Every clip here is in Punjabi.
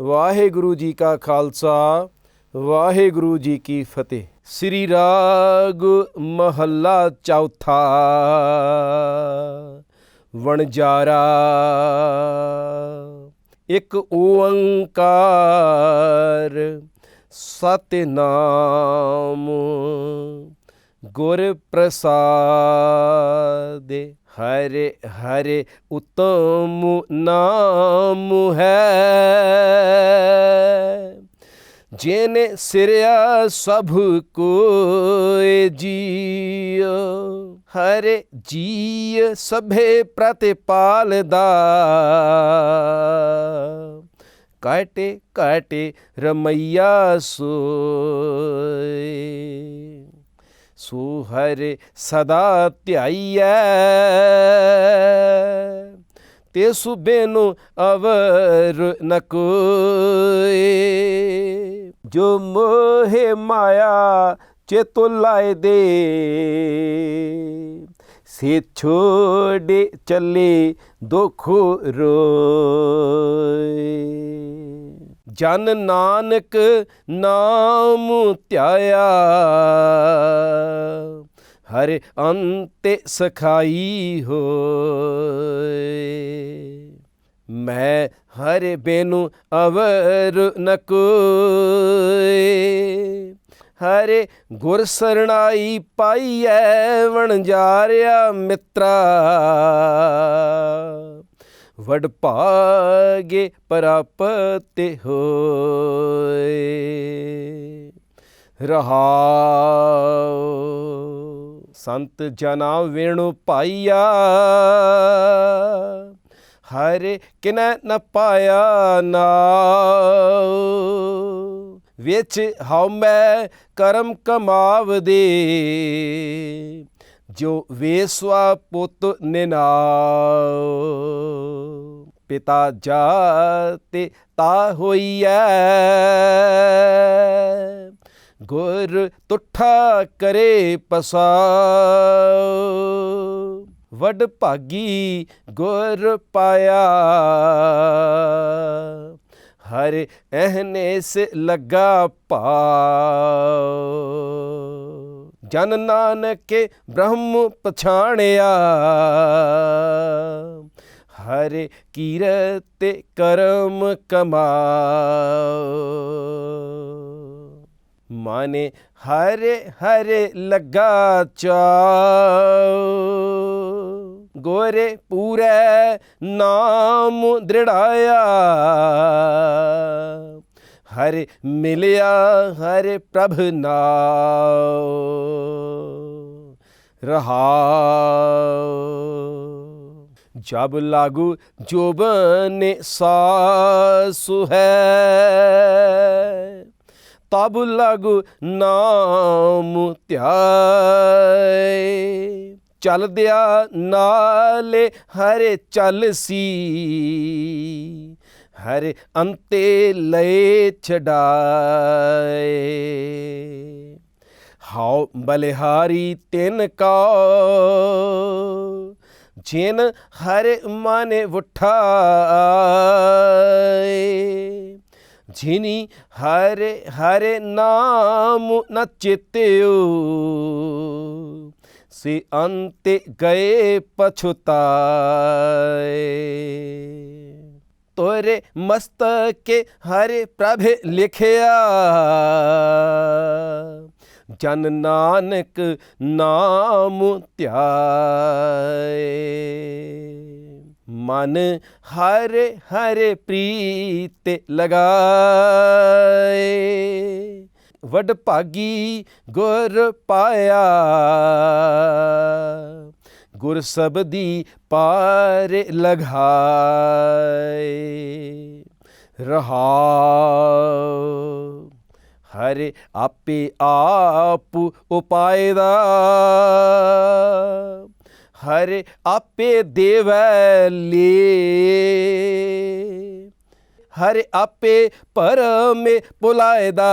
ਵਾਹਿਗੁਰੂ ਜੀ ਕਾ ਖਾਲਸਾ, ਵਾਹਿਗੁਰੂ ਜੀ ਕੀ ਫਤਿਹ। ਸ੍ਰੀ ਰਾਗ ਮਹੱਲਾ ਚੌਥਾ, ਵਣਜਾਰਾ। ਇੱਕ ਓੰਕਾਰ, ਸਤਿਨਾਮ ਗੁਰ ਪ੍ਰਸਾਦਿ ਹਰੇ ਹਰੇ ਉਤਮ ਨਾਮ ਹੈ। ਜਿਨੇ ਸਿਰਿਆ ਸਭ ਕੋਇ ਜੀਉ, ਹਰੇ ਜੀ ਸਭੇ ਪ੍ਰਤਿਪਾਲਦਾ। ਕਾਟੇ ਕਾਟੇ ਰਮਈਆ ਸੋਏ ਸੋ ਹਰਿ ਸਦਾ ਧਿਆਈਐ ਤੇ ਸੁਬੇਨੁ ਅਵਰ ਨ ਕੋਏ ਜੋ ਮੋਹਿ ਮਾਇਆ ਚੇਤੁ ਲਾਇ ਦੇ ਸੇ ਛੋੜੇ ਚੱਲੇ ਦੁਖ ਰੋਏ ਜਨ ਨਾਨਕ ਨਾਮ ਧਿਆਇਆ। ਹਰ ਅੰਤੇ ਸਖਾਈ ਹੋਏ। ਮੈਂ ਹਰ ਬੇਨੂ ਅਵਰ ਨ ਕੋਏ। ਹਰੇ ਗੁਰ ਸਰਣਾਈ ਪਾਈਐ, ਵਣਜਾਰਿਆ ਮਿੱਤਰਾ। ਵਡ ਭਾਗੇ ਪ੍ਰਾਪਤ ਹੋਏ। ਰਹਾਉ, ਸੰਤ ਜਨਾ ਵੇਣੁ ਪਾਈਆ। ਹਰ ਕਿਨੈ ਨ ਪਾਇਆ ਨਾਉ। ਵਿੱਚ ਹਉ ਮੈਂ ਕਰਮ ਕਮਾਵਦੇ। ਜੋ ਵੇਸਵਾ ਪੁੱਤ ਨਿਨਾਉ ਪਿਤਾ ਜਾਤੇ ਤਾ ਹੋਈਐ ਗੁਰ ਤੁਠਾ ਕਰੇ ਪਸਾਉ ਵਡ ਭਾਗੀ ਗੁਰ ਪਾਇਆ। ਹਰ ਅਹਨੇ ਸੇ ਲਗਾ ਭਾਉ ਜਨ ਨਾਨਕੇ ਬ੍ਰਹਮ ਪਛਾਣਿਆ। ਹਰ ਕੀਰਤ ਕਰਮ ਕਮਾਉ ਮਾਨੇ ਹਰੇ ਹਰੇ ਲੱਗਾ ਚਾਉ। ਗੋਰੇ ਪੂਰੇ ਨਾਮ ਦ੍ਰਿੜਾਇਆ। ਹਰੇ ਮਿਲਿਆ, ਹਰੇ ਪ੍ਰਭ ਨਾਉ, ਰਹਾਉ। ਜਬ ਲਾਗੂ ਜੋਬਨ ਸਾਸੁ ਹੈ, ਤਬ ਲਾਗੂ ਨਾਮ ਧਿਆਏ। ਚਲਦਿਆ ਨਾਲੇ ਹਰੇ ਚਲਸੀ ਹਰੇ ਅੰਤੇ ਲਏ ਛਡਾਏ। ਹਾਉ ਬਲਿਹਾਰੀ ਤਿਨ ਕਾ ਜਿਨ ਹਰ ਮਨ ਉਠਾਏ। ਜਿਨੀ ਹਰੇ, ਹਰ ਨਾਮ ਨ ਚਿਤਿਓ ਸੇ ਅੰਤੇ ਗਏ ਪਛੁਤਾਏ। ਤੋਰੇ ਮਸਤਕੇ ਹਰੇ ਪ੍ਰਭ ਲਿਖਿਆ ਜਨ ਨਾਨਕ ਨਾਮ ਧਿਆਏ ਮਨ ਹਰੇ ਹਰੇ ਪ੍ਰੀਤ ਲਗਾਏ ਵਡ ਭਾਗੀ ਗੁਰ ਪਾਇਆ ਗੁਰ ਸਬਦੀ ਪਾਰ ਲਗਾਏ। ਰਹਾਉ, ਹਰੇ ਆਪੇ ਆਪ ਉਪਾਇ ਦਾ। ਹਰੇ ਆਪੇ ਦੇਵੈ ਲੇ। ਹਰਿ ਆਪੇ ਪਰਮੇ ਪੁਲਾਇਦਾ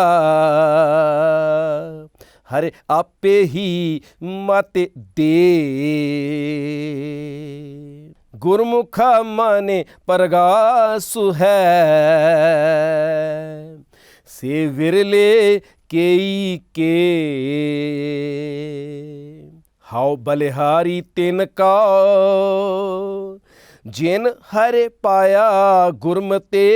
ਹਰਿ ਆਪੇ ਹੀ ਮਤ ਦੇ। ਗੁਰਮੁਖਾ ਮਾਨੇ ਪਰਗਾਸੁ ਹੈ। ਸੇ ਵਿਰਲੇ ਕੇਈ ਕੇ। ਹਾਉ ਬਲਿਹਾਰੀ ਤਿਨ ਕਾ। ਜਿਨ ਹਰੇ ਪਾਇਆ ਗੁਰਮਤੇ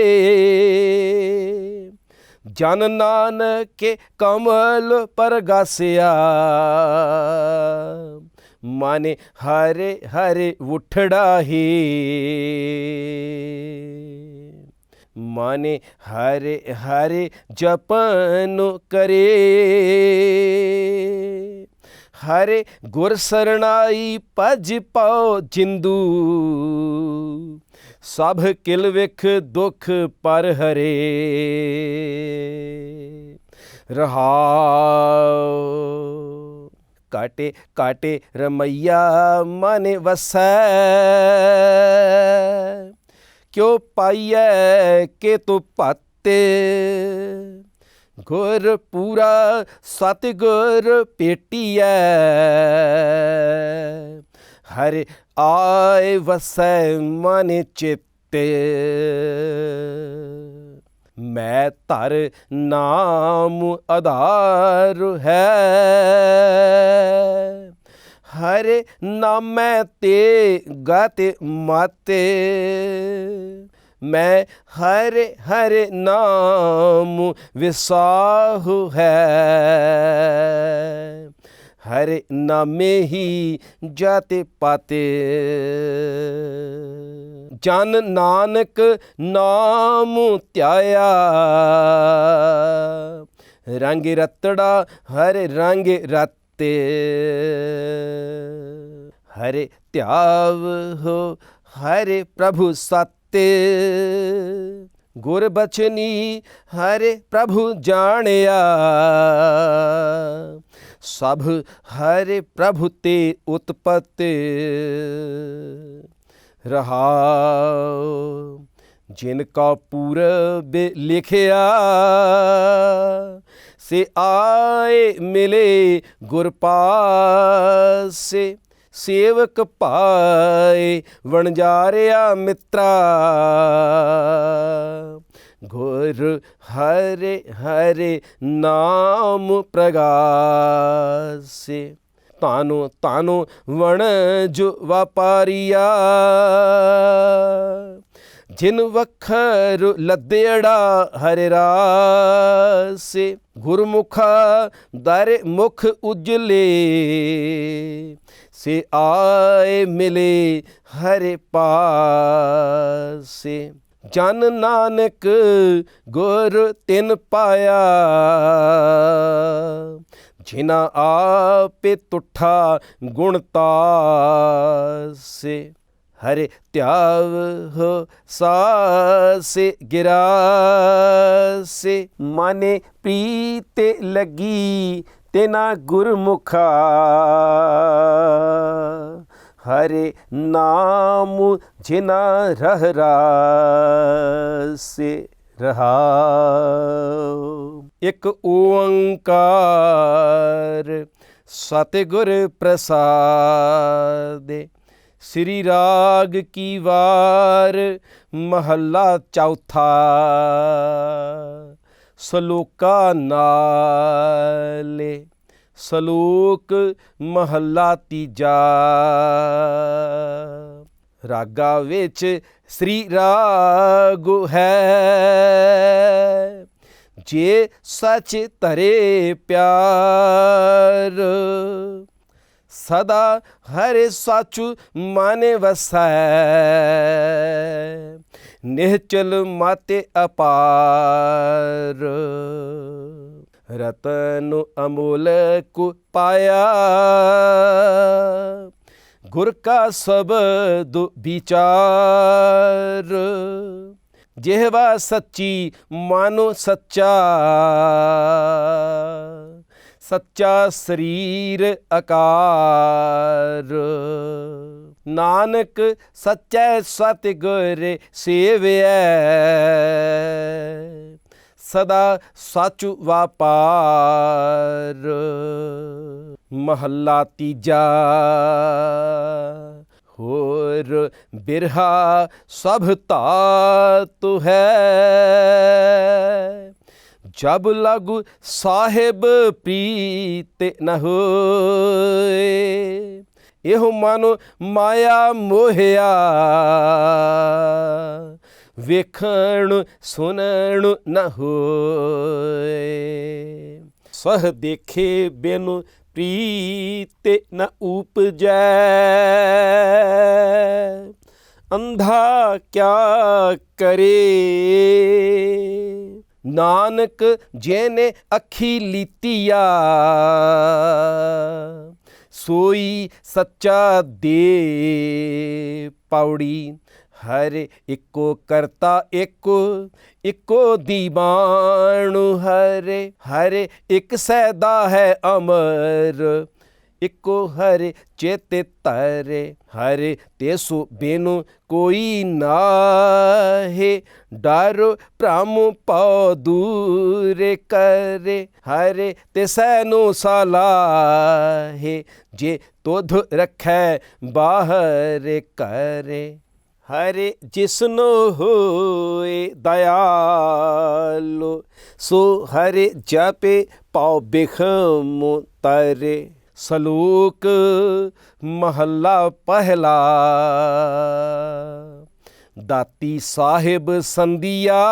ਜਨ ਨਾਨਕੇ ਕਮਲ ਪਰਗਾਸਿਆ। ਮਾਨੇ ਹਰੇ ਹਰੇ ਉਠੜਾ ਹੀ। ਮਾਨੇ ਹਰੇ ਹਰੇ ਜਪਨ ਕਰੇ। ਹਰੇ ਗੁਰ ਸਰਣਾਈ ਭਜ ਪਾਓ ਜਿੰਦੂ। ਸਭ ਕਿਲ ਵਿਖ ਦੁਖ ਪਰ ਹਰੇ। ਰਹਾਉ ਕਾਟੇ ਕਾਟੇ ਰਮਈਆ ਮਨ ਵਸੈ। ਕਿਉ ਪਾਈਐ ਕੇ ਤੂੰ ਭੱਤੇ? ਗੁਰ ਪੂਰਾ ਸਤਿਗੁਰ ਪੇਟੀਐ। ਹਰਿ ਆਏ ਵਸੈ ਮਨ ਚਿੱਤੇ। ਮੈਂ ਧਰ ਨਾਮ ਆਧਾਰ ਹੈ। ਹਰ ਨਾਮੈ ਤੇ ਗਤ ਮਾਤੇ। ਮੈਂ ਹਰ ਹਰ ਨਾਮ ਵਿਸਾਹੂ ਹੈ। ਹਰੇ ਨਾਮੇ ਹੀ ਜਾਤੇ ਪਾਤੇ। ਜਨ ਨਾਨਕ ਨਾਮ ਧਿਆਇਆ। ਰੰਗ ਰਤੜਾ ਹਰੇ ਰੰਗ ਰਤੇ। ਹਰੇ ਧਿਆਵ ਹੋ ਹਰੇ ਪ੍ਰਭੂ ਸਤੇ। ਗੁਰ ਬਚਨੀ ਹਰੇ ਪ੍ਰਭੂ ਜਾਣਿਆ। ਸਭ ਹਰੇ ਪ੍ਰਭੂ ਤੇ ਉਤਪਤ ਰਹਾਉ। ਜਿਨ ਕਾ ਪੂਰਬ ਲਿਖਿਆ, ਸੇ ਆਏ ਮਿਲੇ ਗੁਰ ਪਾਸੇ। ਸੇਵਕ ਪਾਏ ਵਣਜਾਰਿਆ ਮਿੱਤਰਾ। ਗੁਰ ਹਰੇ ਹਰੇ ਨਾਮ ਪ੍ਰਗਾਸੇ। ਤਾਨੋ ਤਾਨੋ ਵਣ ਜੋ ਵਾਪਾਰੀਆ। ਜਿਨ ਵਖਰ ਲੱਦੇੜਾ ਹਰਿ ਰਾਸੇ। ਗੁਰਮੁਖਾ ਦਰ ਮੁਖ ਉਜਲੇ। ਸੇ ਆਏ ਮਿਲੇ ਹਰੇ ਪਾਸੇ। ਜਨ ਨਾਨਕ ਗੁਰ ਤਿਨ ਪਾਇਆ। ਜਿਨਾ ਆਪੇ ਤੁਠਾ ਗੁਣ ਹਰੇ ਧਿਆਵ ਹੋ ਸਾਸੇ, ਗਿਰਾਸੇ। ਮਨੇ ਪ੍ਰੀਤੇ ਲਗੀ ਤੇਨਾ ਗੁਰਮੁਖਾ। ਹਰੇ ਨਾਮ ਜਿਨਾ ਰਹਿ ਰਾਸੇ ਰਹਾਉ ਇੱਕ ਓੰਕਾਰ ਸਤਿਗੁਰ ਪ੍ਰਸਾਦ। ਸ੍ਰੀ ਰਾਗ ਕੀ ਵਾਰ ਮਹੱਲਾ ਚੌਥਾ। ਸਲੋਕਾ ਨਾਲੇ ਸਲੋਕ ਮਹੱਲਾ ਤੀਜਾ। ਰਾਗਾ ਵਿੱਚ ਸ੍ਰੀ ਰਾਗ ਹੈ। ਜੇ ਸੱਚ ਤਰੇ ਪਿਆਰ, ਸਦਾ ਹਰੇ ਸਾਚੂ ਮਾਨੇ ਵਸੈ। ਨਿਹਚਲ ਮਾਤੇ ਅਪਾਰ। ਰਤਨ ਅਮੋਲ ਕੁ ਪਾਇਆ। ਗੁਰ ਕਾ ਸਬਦ ਵਿਚਾਰ, ਜਿਹਵਾ ਸੱਚੀ ਮਾਨੋ ਸੱਚਾ। ਸੱਚਾ ਸਰੀਰ ਆਕਾਰ ਨਾਨਕ ਸੱਚੈ ਸਤਿਗੁਰ ਸੇਵਿਐ। ਸਦਾ ਸਾਚੁ ਵਾਪਾਰ। ਮਹੱਲਾ ਤੀਜਾ। ਹੋਰ ਬਿਰਹਾ ਸਭ ਧਾਤ ਹੈ। ਜਬ ਲਗੁ ਸਾਹਿਬ ਪ੍ਰੀਤ ਨ ਹੋਏ, ਇਹੋ ਮਨ ਮਾਇਆ ਮੋਹਿਆ। ਵੇਖਣ, ਸੁਣਨ ਨਾ ਹੋਏ। ਸਹ ਦੇਖੇ ਬਿਨ ਪ੍ਰੀਤ ਨ ਉਪਜੈ। ਅੰਧਾ ਕਿਆ ਕਰੇ? ਨਾਨਕ ਜੇਨੇ ਅੱਖੀ ਲੀਤੀਆ, ਸੋਈ ਸੱਚਾ ਦੇ ਪੌੜੀ। ਹਰ ਇੱਕੋ ਕਰਤਾ ਇੱਕੋ ਇੱਕੋ ਦੀਵਾਨ ਹਰੇ ਹਰੇ ਇੱਕ ਸੈਦਾ ਹੈ ਅਮਰ। ਇੱਕੋ ਹਰੇ ਚੇਤੇ ਤਰੇ ਹਰੇ ਤੇਸੂ ਬੇਨੂ ਕੋਈ ਨਾਹੇ। ਡਰ ਭ੍ਰਮ ਪਉ ਦੂਰ ਕਰੇ, ਹਰੇ ਤਿਸੈ ਨੂੰ ਸਲਾਹੇ। ਜੇ ਤੁਧ ਰਖੈ ਬਾਹਰ ਕਰੇ। ਹਰੇ ਜਿਸਨੋ ਹੋਏ ਦਇਆਲੋ, ਸੋ ਹਰੇ ਜਪੇ ਪਾਉ ਬਿਖਮ ਤਰੇ। ਸਲੋਕ ਮਹੱਲਾ ਪਹਿਲਾ, ਦਾਤੀ ਸਾਹਿਬ ਸੰਦੀਆ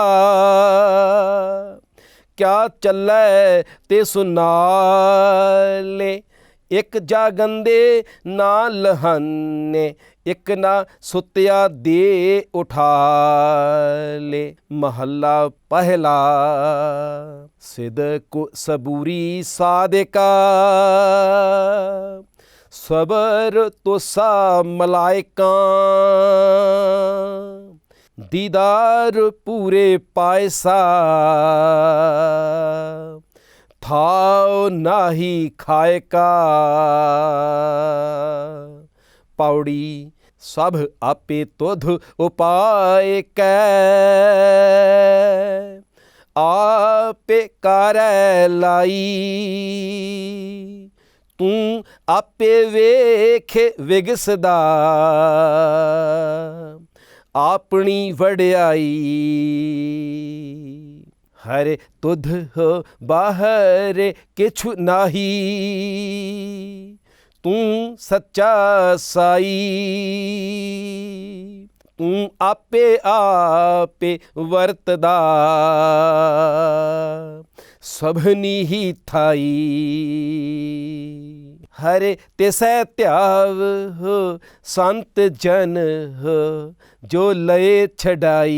ਕਿਆ ਚੱਲੈ ਤੇ ਸੁਨਾਲੇ ਇੱਕ ਜਾਗੰਦੇ ਨਾ ਲਹੰਨੇ, ਇੱਕ ਨਾ ਸੁੱਤਿਆ ਦੇ ਉਠਾ ਲੈ ਮਹੱਲਾ ਪਹਿਲਾ ਸਿਦਕ ਸਬੂਰੀ ਸਾਦਿਕਾ। ਸਬਰ ਤੁਸਾ ਮਲਾਇਕਾਂ, ਦੀਦਾਰ ਪੂਰੇ ਪਾਇਸਾ। ਥਾਉ ਨਾਹੀ ਖਾਇਕਾ ਪੌੜੀ ਸਭ ਆਪੇ ਤੁਧ ਉਪਾਇ ਕੈ। ਆਪੇ ਕਰੈ ਲਾਈ। ਤੂੰ ਆਪੇ ਵੇਖ ਵਿਗਸਦਾ। ਆਪਣੀ ਵਡਿਆਈ। ਹਰੇ ਤੁਧ ਹੋ ਬਾਹਰ ਕਿਛੁ ਨਾਹੀ ਤੂੰ ਸੱਚਾ ਸਾਈ ਤੂੰ ਆਪੇ ਆਪੇ ਵਰਤਦਾ ਸਭਨੀ ਹੀ ਥਾਈ ਹਰੇ ਤਿਸੈ ਧਿਆਵ ਹੋ ਸੰਤ ਜਨ ਹੋ ਜੋ ਲਏ ਛਡਾਈ